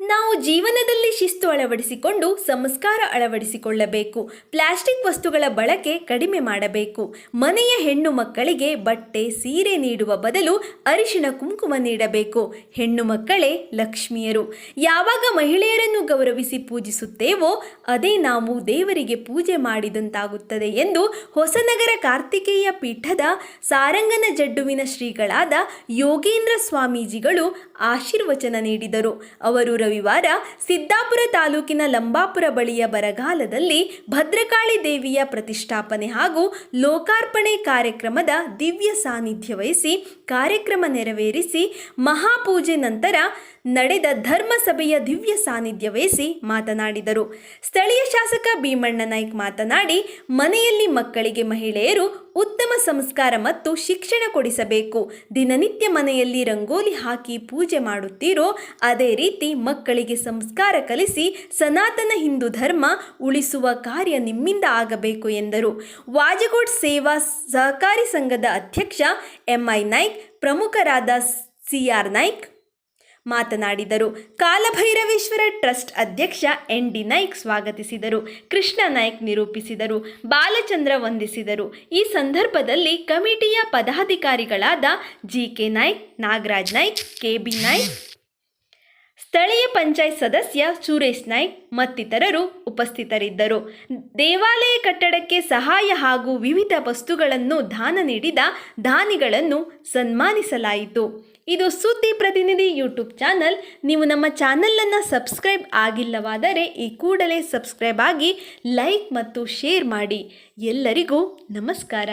ನಾವು ಜೀವನದಲ್ಲಿ ಶಿಸ್ತು ಅಳವಡಿಸಿಕೊಂಡು ಸಂಸ್ಕಾರ ಅಳವಡಿಸಿಕೊಳ್ಳಬೇಕು. ಪ್ಲಾಸ್ಟಿಕ್ ವಸ್ತುಗಳ ಬಳಕೆ ಕಡಿಮೆ ಮಾಡಬೇಕು. ಮನೆಯ ಹೆಣ್ಣು ಮಕ್ಕಳಿಗೆ ಬಟ್ಟೆ, ಸೀರೆ ನೀಡುವ ಬದಲು ಅರಿಶಿನ ಕುಂಕುಮ ನೀಡಬೇಕು. ಹೆಣ್ಣು ಮಕ್ಕಳೇ ಲಕ್ಷ್ಮಿಯರು. ಯಾವಾಗ ಮಹಿಳೆಯರನ್ನು ಗೌರವಿಸಿ ಪೂಜಿಸುತ್ತೇವೋ, ಅದೇ ನಾವು ದೇವರಿಗೆ ಪೂಜೆ ಮಾಡಿದಂತಾಗುತ್ತದೆ ಎಂದು ಹೊಸನಗರ ಕಾರ್ತಿಕೇಯ ಪೀಠದ ಸಾರಂಗನ ಜಡ್ಡುವಿನ ಶ್ರೀಗಳಾದ ಯೋಗೇಂದ್ರ ಸ್ವಾಮೀಜಿಗಳು ಆಶೀರ್ವಚನ ನೀಡಿದರು. ಅವರು ರವಿವಾರ ಸಿದ್ದಾಪುರ ತಾಲೂಕಿನ ಲಂಬಾಪುರ ಬಳಿಯ ಬರಗಾಲದಲ್ಲಿ ಭದ್ರಕಾಳಿ ದೇವಿಯ ಪ್ರತಿಷ್ಠಾಪನೆ ಹಾಗೂ ಲೋಕಾರ್ಪಣೆ ಕಾರ್ಯಕ್ರಮದ ದಿವ್ಯ ಸಾನ್ನಿಧ್ಯ ವಹಿಸಿ ಕಾರ್ಯಕ್ರಮ ನೆರವೇರಿಸಿ ಮಹಾಪೂಜೆ ನಂತರ ನಡೆದ ಧರ್ಮಸಭೆಯ ದಿವ್ಯ ಸಾನ್ನಿಧ್ಯ ವಹಿಸಿ ಮಾತನಾಡಿದರು. ಸ್ಥಳೀಯ ಶಾಸಕ ಭೀಮಣ್ಣ ನಾಯ್ಕ್ ಮಾತನಾಡಿ, ಮನೆಯಲ್ಲಿ ಮಕ್ಕಳಿಗೆ ಮಹಿಳೆಯರು ಉತ್ತಮ ಸಂಸ್ಕಾರ ಮತ್ತು ಶಿಕ್ಷಣ ಕೊಡಿಸಬೇಕು. ದಿನನಿತ್ಯ ಮನೆಯಲ್ಲಿ ರಂಗೋಲಿ ಹಾಕಿ ಪೂಜೆ ಮಾಡುತ್ತೀರೋ, ಅದೇ ರೀತಿ ಮಕ್ಕಳಿಗೆ ಸಂಸ್ಕಾರ ಕಲಿಸಿ ಸನಾತನ ಹಿಂದೂ ಧರ್ಮ ಉಳಿಸುವ ಕಾರ್ಯ ನಿಮ್ಮಿಂದ ಆಗಬೇಕು ಎಂದರು. ವಾಜಗೋಡ್ ಸೇವಾ ಸಹಕಾರಿ ಸಂಘದ ಅಧ್ಯಕ್ಷ ಎಂಐ ನಾಯ್ಕ್, ಪ್ರಮುಖರಾದ ಸಿಆರ್ ನಾಯ್ಕ್ ಮಾತನಾಡಿದರು. ಕಾಲಭೈರವೇಶ್ವರ ಟ್ರಸ್ಟ್ ಅಧ್ಯಕ್ಷ ಎನ್ ಡಿ ನಾಯ್ಕ್ ಸ್ವಾಗತಿಸಿದರು. ಕೃಷ್ಣ ನಾಯ್ಕ್ ನಿರೂಪಿಸಿದರು. ಬಾಲಚಂದ್ರ ವಂದಿಸಿದರು. ಈ ಸಂದರ್ಭದಲ್ಲಿ ಕಮಿಟಿಯ ಪದಾಧಿಕಾರಿಗಳಾದ G K Naik, Nagaraj Naik K B Naik ಸ್ಥಳೀಯ ಪಂಚಾಯತ್ ಸದಸ್ಯ ಸುರೇಶ್ ನಾಯ್ಕ್ ಮತ್ತಿತರರು ಉಪಸ್ಥಿತರಿದ್ದರು. ದೇವಾಲಯ ಕಟ್ಟಡಕ್ಕೆ ಸಹಾಯ ಹಾಗೂ ವಿವಿಧ ವಸ್ತುಗಳನ್ನು ದಾನ ನೀಡಿದ ದಾನಿಗಳನ್ನು ಸನ್ಮಾನಿಸಲಾಯಿತು. ಇದು ಸುದ್ದಿ ಪ್ರತಿನಿಧಿ ಯೂಟ್ಯೂಬ್ ಚಾನಲ್. ನೀವು ನಮ್ಮ ಚಾನಲನ್ನು ಸಬ್ಸ್ಕ್ರೈಬ್ ಆಗಿಲ್ಲವಾದರೆ ಈ ಕೂಡಲೇ ಸಬ್ಸ್ಕ್ರೈಬ್ ಆಗಿ ಲೈಕ್ ಮತ್ತು ಶೇರ್ ಮಾಡಿ. ಎಲ್ಲರಿಗೂ ನಮಸ್ಕಾರ.